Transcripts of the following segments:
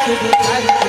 শুধু শান্তি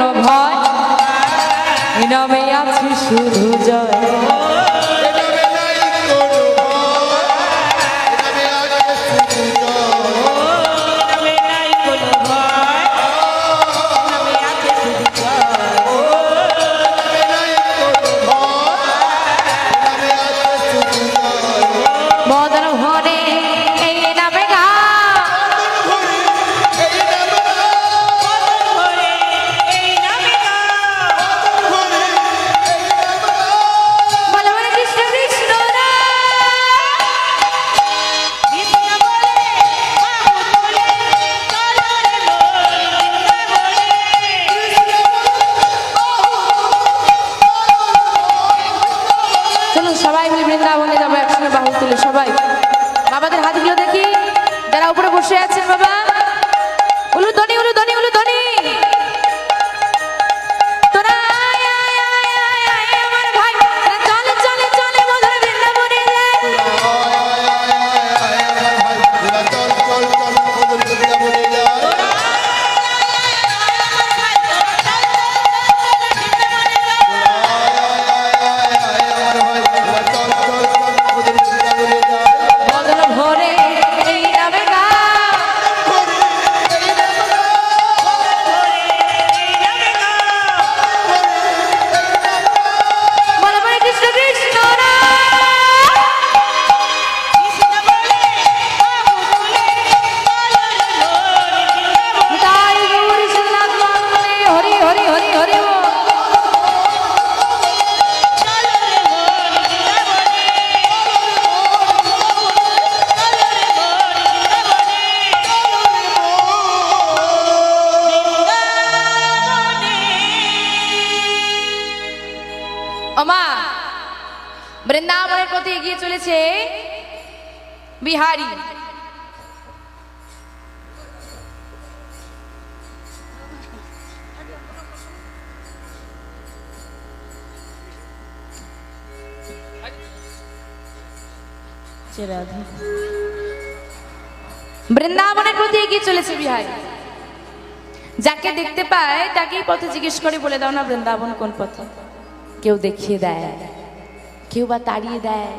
কোনো ভয় নামে আছে শুধু জয়। চলেছে বিহারি। বৃন্দাবনের প্রতি এগিয়ে চলেছে বিহারি। যাকে দেখতে পায় তাকেই পথে জিজ্ঞেস করে বলে দাও না বৃন্দাবন কোন পথে? কেউ দেখিয়ে দেয় কেউ বা তাড়িয়ে দেয়।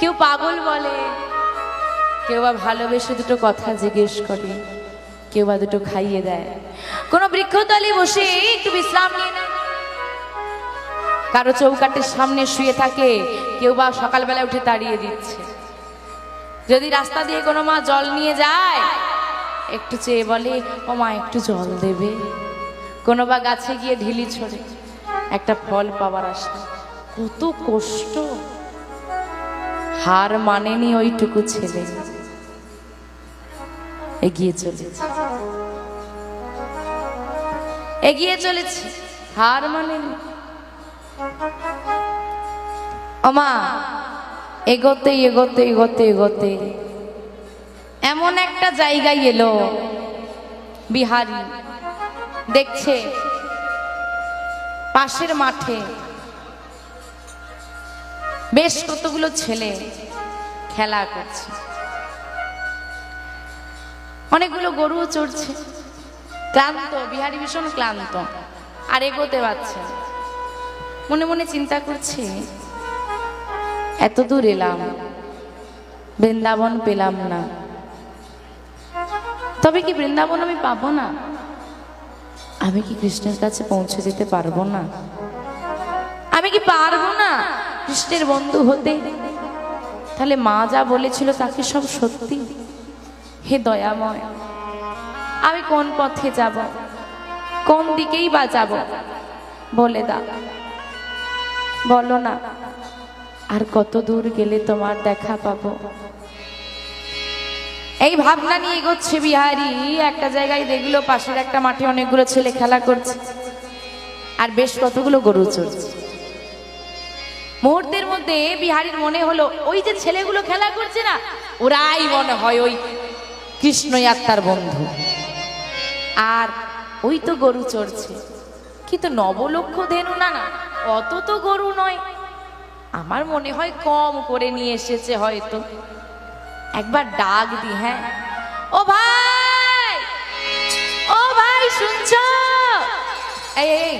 কেউ পাগল বলে, কেউ বা ভালোবেসে দুটো কথা জিজ্ঞেস করে, কেউ বা দুটো খাইয়ে দেয়। কোনো বৃক্ষতলে বসে একটু বিশ্রাম নিয়ে নেয়। কারও চৌকাটের সামনে শুয়ে থাকে, কেউ বা সকালবেলা উঠে তাড়িয়ে দিচ্ছে। যদি রাস্তা দিয়ে কোনো মা জল নিয়ে যায়, একটু চেয়ে বলে, ও মা, একটু জল দেবে। কোনো বা গাছে গিয়ে ঢিলি ছড়ে, একটা ফল পাবার আশা কত কষ্ট। হার মানেনি ওইটুকু ছেলে। এগিয়ে চলেছে। এগিয়ে চলেছে। হার মানেনি। অমা এগোতে এগোতে এগোতে এগোতে এমন একটা জায়গায় এলো বিহারি। দেখছে বেশ কতগুলো ছেলে খেলা করছে। অনেকগুলো গরুও চড়ছে। ক্লান্ত, বিহারি ভীষণ ক্লান্ত। আর এগোতে পারছে মনে মনে চিন্তা করছে, এত দূর এলাম, বৃন্দাবন পেলাম না। তবে কি বৃন্দাবন আমি পাবো না? আমি কি কৃষ্ণের কাছে পৌঁছে দিতে পারব না? আমি কি পারব না? কৃষ্ণের বন্ধু হতে। তাহলে মা যা বলেছিল তাকে সব সত্যি? হে দয়াময়, আমি কোন পথে যাব? কোন দিকেই বা যাব? বলে দাও বলো না, আর কত দূর গেলে তোমার দেখা পাবো? এই ভাবনা নিয়ে এগোচ্ছে বিহারি। একটা জায়গায় দেখল পাশের একটা মাঠে অনেকগুলো ছেলে খেলা করছে। আর বেশ কতগুলো গরু চড়ছে। মুহূর্তের মধ্যে বিহারীর মনে হলো, ওই যে ছেলেগুলো খেলা করছে না, ওরাই মনে হয় ওই কৃষ্ণ আত্মার বন্ধু। আর ওই তো গরু চড়ছে। কিন্তু নবলক্ষ ধেনু না না অত তো গরু নয়। আমার মনে হয় কম করে নিয়ে এসেছে হয়তো। একবার ডাক দি হ্যাঁ। ও ভাই! ও ভাই, শুনছ? এই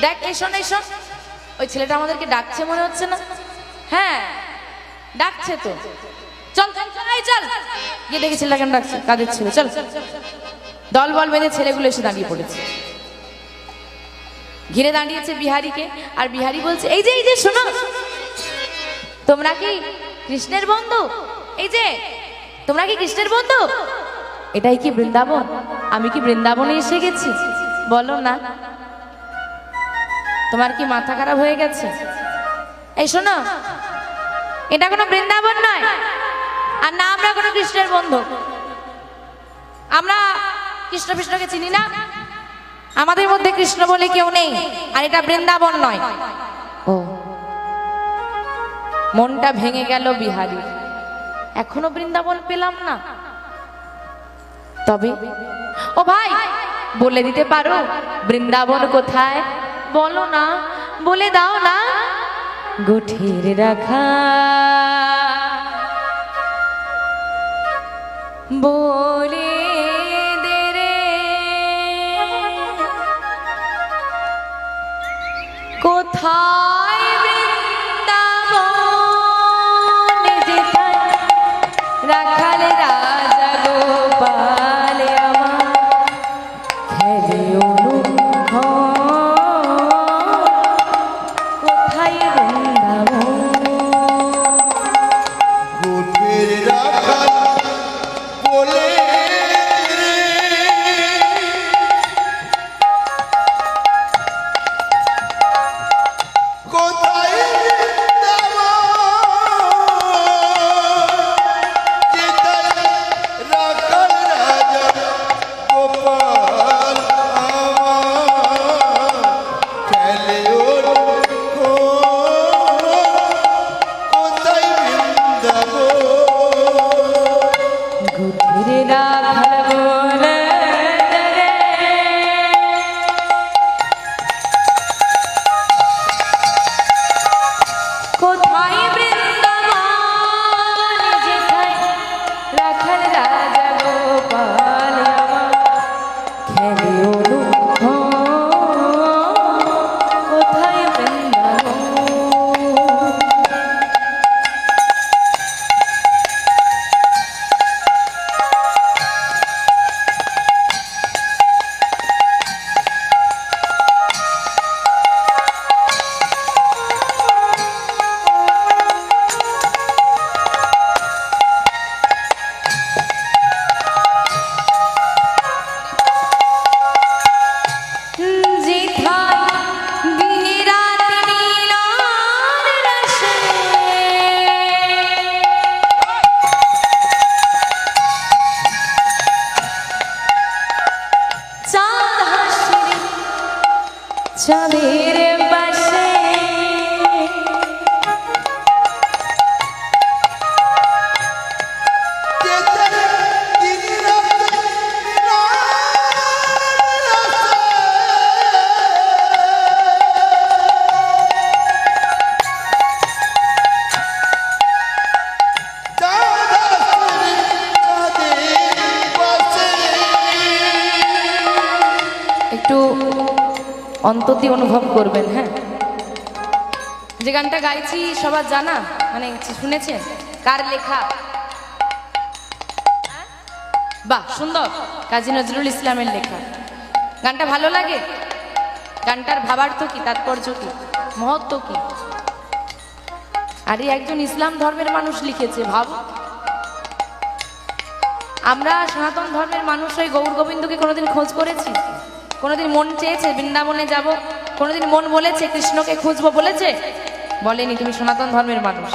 দেখ এসো এসো ওই ছেলেটা আমাদেরকে ডাকছে মনে হচ্ছে না? হ্যাঁ ডাকছে তো। চল চল চল গিয়ে দেখি ছেলেটা কেন ডাকছে কাদের ছেলে। চল। দল বল বেঁধে ছেলেগুলো এসে দাঁড়িয়ে পড়েছে। ঘিরে দাঁড়িয়েছে বিহারিকে, আর বিহারি বলছে, এই যে এই যে, শোনো। তোমরা কি কৃষ্ণের বন্ধু? এই যে, তোমরা কি কৃষ্ণের বন্ধু? এটাই কি বৃন্দাবন? আমি কি বৃন্দাবনে এসে গেছি? বলো না। তোমার কি মাথা খারাপ হয়ে গেছে? এই শোনো, এটা কোনো বৃন্দাবন নয়, আর না আমরা কোনো কৃষ্ণের বন্ধু। আমরা কৃষ্ণ কৃষ্ণকে চিনি না। আমাদের মধ্যে কৃষ্ণ বলে কেউ নেই, আর এটা বৃন্দাবন নয়। ও, মনটা ভেঙে গেল বিহারি। এখনও বৃন্দাবন পেলাম না। তবে, ও ভাই, বলে দিতে পারো, বৃন্দাবন কোথায়? বলো না বলে দাও না। গুঠির রাখা। বলে দে রে। কোথায় অন্তর দিয়ে অনুভব করবেন হ্যাঁ? যে গানটা গাইছি, সবার জানা? মানে শুনেছেন? কার লেখা? বাহ, সুন্দর। কাজী নজরুল ইসলামের লেখা। গানটা ভালো লাগে? গানটার ভাবার্থ কি, তাৎপর্য কি, মহত্ব কি? আরে, একজন ইসলাম ধর্মের মানুষ লিখেছে, ভাব। আমরা সনাতন ধর্মের মানুষ ওই গৌর গোবিন্দকে কোনোদিন খোঁজ করেছি? কোনোদিন মন চেয়েছে বৃন্দাবনে যাব, কোনোদিন মন বলেছে কৃষ্ণকে খুঁজবো বলেছে? বলেনি, তুমি সনাতন ধর্মের মানুষ।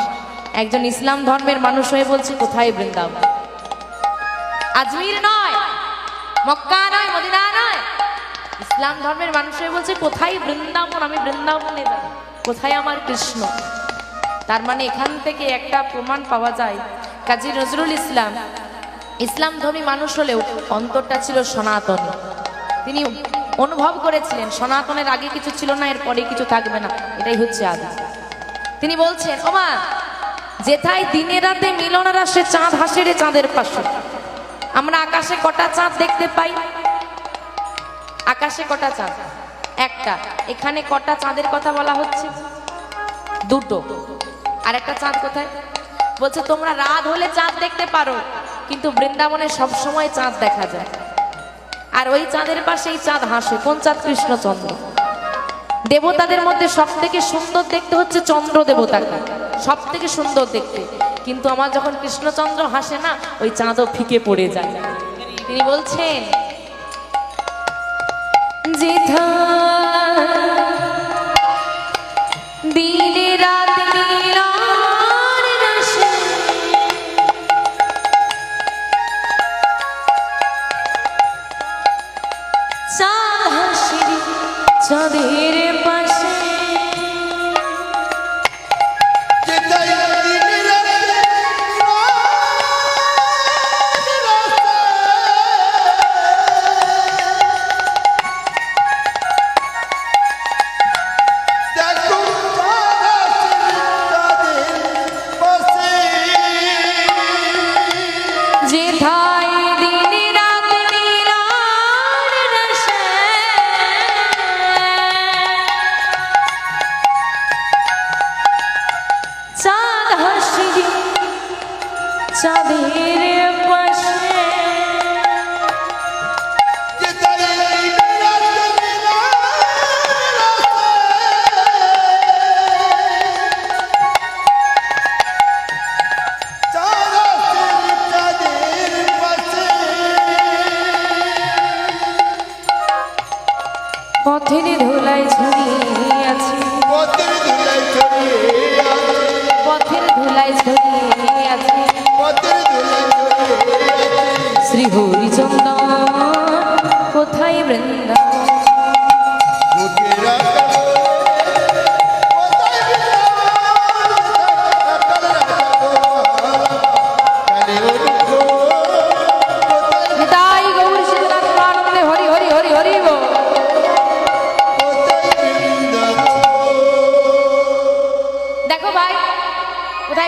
একজন ইসলাম ধর্মের মানুষ হয়ে বলছে, কোথায় বৃন্দাবন? আজমির নয়, মক্কা নয়, মদিনা নয়। ইসলাম ধর্মের মানুষ হয়ে বলছে, কোথায় বৃন্দাবন? আমি বৃন্দাবনে যাব। কোথায় আমার কৃষ্ণ? তার মানে এখান থেকে একটা প্রমাণ পাওয়া যায়। কাজী নজরুল ইসলাম ইসলাম ধর্মী মানুষ হলেও অন্তরটা ছিল সনাতন। তিনি অনুভব করেছিলেন। সনাতনের আগে কিছু ছিল না, এর পরে কিছু থাকবে না। এটাই হচ্ছে আদি তিনি বলছেন, ওমা, যেথায় দিনে রাতে মিলনার আসে চাঁদ, হাসেরে চাঁদের পাশে। আমরা আকাশে কটা চাঁদ দেখতে পাই? আকাশে কটা চাঁদ? একটা। এখানে কটা চাঁদের কথা বলা হচ্ছে? দুটো। আর একটা চাঁদ কোথায়? বলছে, তোমরা রাত হলে চাঁদ দেখতে পারো। কিন্তু বৃন্দাবনে সবসময় চাঁদ দেখা যায়। আর ওই চাঁদের পাশেই চাঁদ হাসে, কোন চাঁদ? কৃষ্ণচন্দ্র। দেবতাদের মধ্যে সব থেকে সুন্দর দেখতে হচ্ছে চন্দ্র দেবতাকে। সব থেকে সুন্দর দেখতে। কিন্তু আমার যখন কৃষ্ণচন্দ্র হাসে না, ওই চাঁদও ফিকে পড়ে যায়। তিনি বলছেন যেথা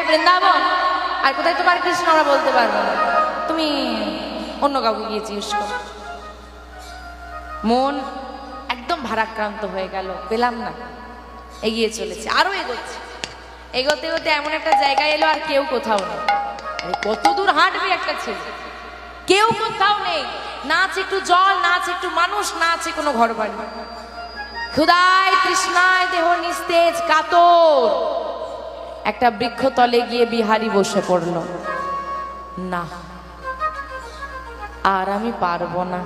বৃন্দাবন? আর কোথায় তোমার কৃষ্ণ আমরা বলতে পারব না? তুমি অন্য কাউকে গিয়ে জিজ্ঞেস করো। মন একদম ভারাক্রান্ত হয়ে গেল। পেলাম না। এগিয়ে চলেছে। আরও এগোচ্ছে। এগোতে এগোতে এমন একটা জায়গায় এলো আর কেউ কোথাও নেই। কত দূর হাঁটবে একটা ছেলে? কেউ কোথাও নেই। না আছে একটু জল, না আছে একটু মানুষ, না আছে কোনো ঘর বাড়ি ক্ষুদায় তৃষ্ণায় দেহ নিস্তেজ, কাতর। একটা বৃক্ষ তলে গিয়ে বিহারি বসে পড়ল। না, আর আমি পারব না।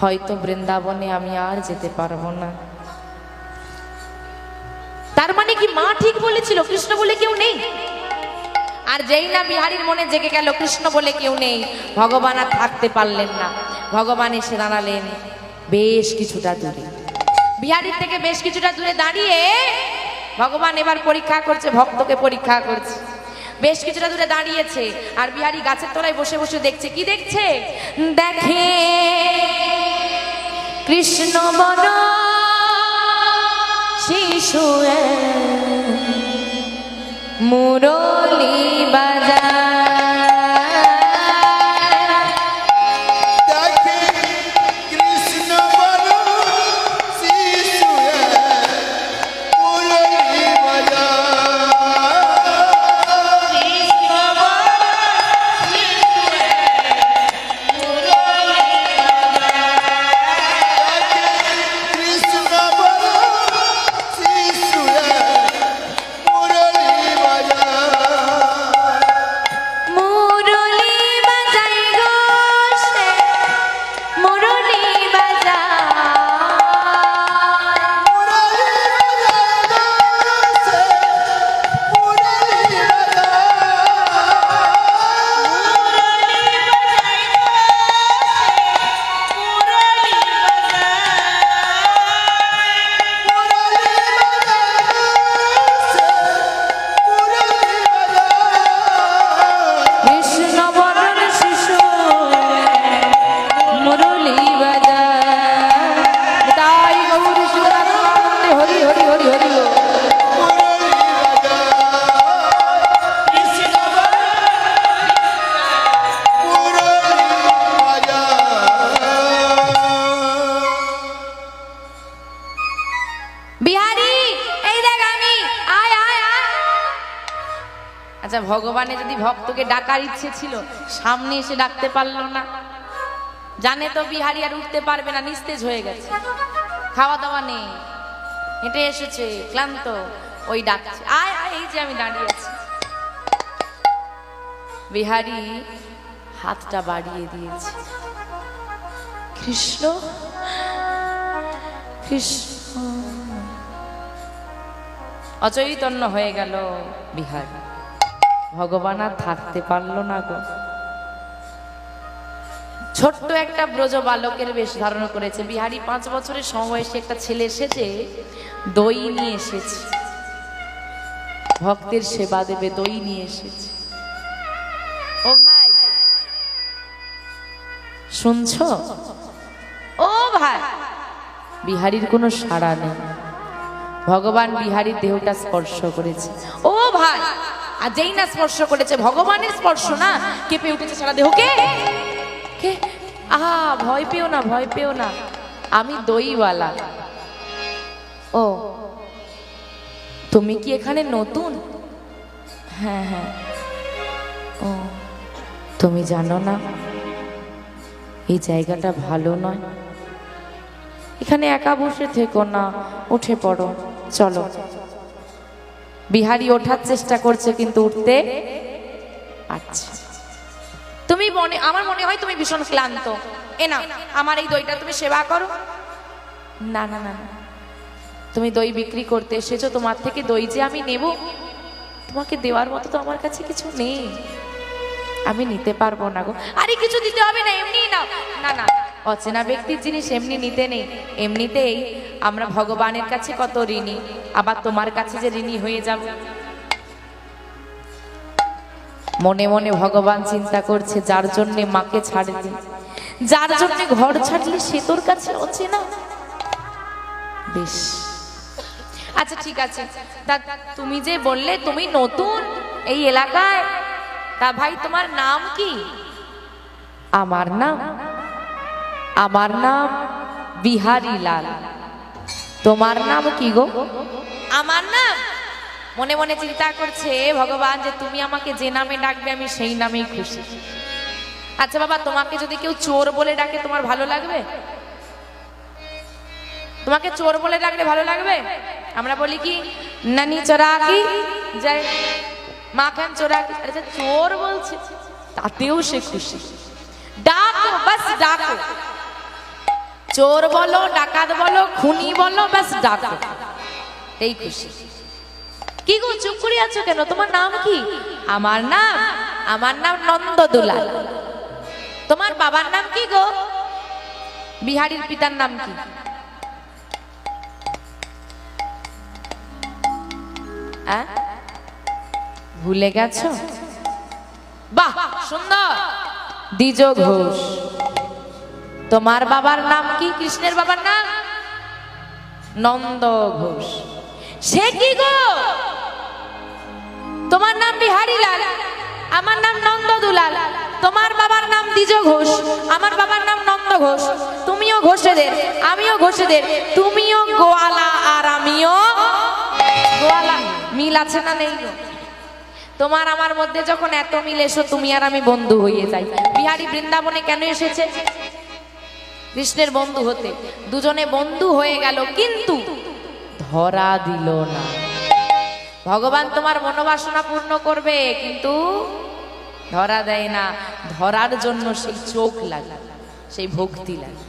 হয়তো বৃন্দাবনে আমি আর যেতে পারব না। তার মানে কি মা ঠিক বলেছিল, কৃষ্ণ বলে কেউ নেই? আর যেই না বিহারীর মনে জেগে গেল, কৃষ্ণ বলে কেউ নেই। ভগবান আর থাকতে পারলেন না। ভগবান এসে দাঁড়ালেন বেশ কিছুটা দূরে। বিহারীর থেকে বেশ কিছুটা দূরে দাঁড়িয়ে ভগবান এবার পরীক্ষা করছে, ভক্তকে পরীক্ষা করছে। বেশ কিছুটা দূরে দাঁড়িয়েছে, আর বিহারি গাছের তলায় বসে বসে দেখছে। কি দেখছে? দেখে কৃষ্ণ বন, শিশু মুরলি বাজায় ভগবানের যদি ভক্তকে ডাকার ইচ্ছে ছিল, সামনে এসে ডাকতে পারল না। জানে তো বিহারি আর উঠতে পারবে না, নিস্তেজ হয়ে গেছে। খাওয়া দাওয়া নেই। হেঁটে এসেছে, ক্লান্ত। ওই ডাকছে, আয় আয়, এই যে আমি দাঁড়িয়ে আছি। বিহারি হাতটা বাড়িয়ে দিয়েছে। কৃষ্ণ কৃষ্ণ। অচৈতন্য হয়ে গেল বিহার। ভগবান আর থাকতে পারল না গো। ছোট্ট একটা ব্রজ বালকের বেশ ধারণ করেছে, বিহারি পাঁচ বছরের সমবয়সী একটা ছেলে এসেছে, দই নিয়ে এসেছে। ভক্তের সেবা দেবে, দই নিয়ে এসেছে। ও ভাই, শুনছো? ও ভাই, বিহারির কোনো সাড়া নেই। ভগবান বিহারীর দেহটা স্পর্শ করেছে। ও ভাই আর যেই না স্পর্শ করেছে, ভগবানের স্পর্শ না, কেঁপে উঠেছে সারা দেহকে কে? আহা, ভয় পেও না, ভয় পেও না। আমি দইওয়ালা। ও। তুমি কি এখানে নতুন? হ্যাঁ হ্যাঁ। ও, তুমি জানো না, এই জায়গাটা ভালো নয়। এখানে একা বসে থেকো না, উঠে পড়ো, চলো। বিহারি ওঠার চেষ্টা করছে, কিন্তু উঠতে আচ্ছা তুমি মনে আমার মনে হয় তুমি ভীষণ ক্লান্ত। এ না আমার এই দইটা তুমি সেবা করো। না না না না। তুমি দই বিক্রি করতে এসেছ, তোমার থেকে দই যে আমি নেব, তোমাকে দেওয়ার মতো তো আমার কাছে কিছু নেই। আমি নিতে পারব না গো। আরে কিছু দিতে হবে না এমনি নাও। না না। অচেনা ব্যক্তির জিনিস এমনি নিতে নেই। এমনিতেই আমরা ভগবানের কাছে কত ঋণী, আবার তোমার কাছে যে ঋণী হয়ে যাব? মনে মনে ভগবান চিন্তা করছে, যার জন্য মাকে ছাড়লি, যার জন্য ঘর ছাড়লি, সে তোর কাছে অচেনা? বেশ। আচ্ছা ঠিক আছে। তা তুমি যে বললে, তুমি নতুন এই এলাকায়, তা ভাই তোমার নাম কি? আমার নাম? আমার নাম বিহারি লাল তোমার নাম কি গো? আমার নাম? মনে মনে চিন্তা করছে ভগবান যে তুমি আমাকে যে নামে ডাকবে, আমি সেই নামেই খুশি। আচ্ছা বাবা, তোমাকে যদি কেউ চোর বলে ডাকে, তোমার ভালো লাগবে? তোমাকে চোর বলে ডাকলে ভালো লাগবে? আমরা বলি কি, নানি চোরা কি যাই মাখান চোরা আরে চোর বলছে, তাতেও সে খুশি। ডাকো, বাস ডাকো। চোর বলো, ডাকাত বলো, খুনি বলো বাস ডাকো। এই খুশি। কি গো, চুপ করে আছো কেন? তোমার নাম কি? আমার নাম আমার নাম নন্দদুলাল। তোমার বাবার নাম কি গো? বিহারীর পিতার নাম কি? ভুলে গেছো? বাহ, সুন্দর। দ্বিজ ঘোষ তোমার বাবার নাম কি? কৃষ্ণের বাবার নাম? নন্দ ঘোষ। সে কি গো? তোমার নাম বিহারী লাল আমার নাম নন্দ দুলাল তোমার বাবার নাম দ্বিজ ঘোষ, আমার বাবার নাম নন্দ ঘোষ। তুমিও ঘোষেদের, আমিও ঘোষেদের, তুমিও গোয়ালা আর আমিও গোয়ালা। মিল আছে না নেই? তোমার আমার মধ্যে যখন এত মিল এসো, তুমি আর আমি বন্ধু হয়ে যাই। বিহারি বৃন্দাবনে কেন এসেছে? কৃষ্ণের বন্ধু হতে। দুজনে বন্ধু হয়ে গেল, কিন্তু ধরা দিল না। ভগবান তোমার মনোবাসনা পূর্ণ করবে, কিন্তু ধরা দেয় না। ধরার জন্য সেই চোখ লাগে, সেই ভক্তি লাগে।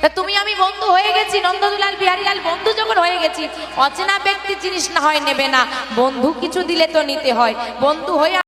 তা তুমি আমি বন্ধু হয়ে গেছি নন্দদুলাল বিহারীলাল, বন্ধু যখন হয়ে গেছি, অচেনা ব্যক্তি জিনিস না হয় নেবে না। বন্ধু কিছু দিলে তো নিতে হয়। বন্ধু হয়ে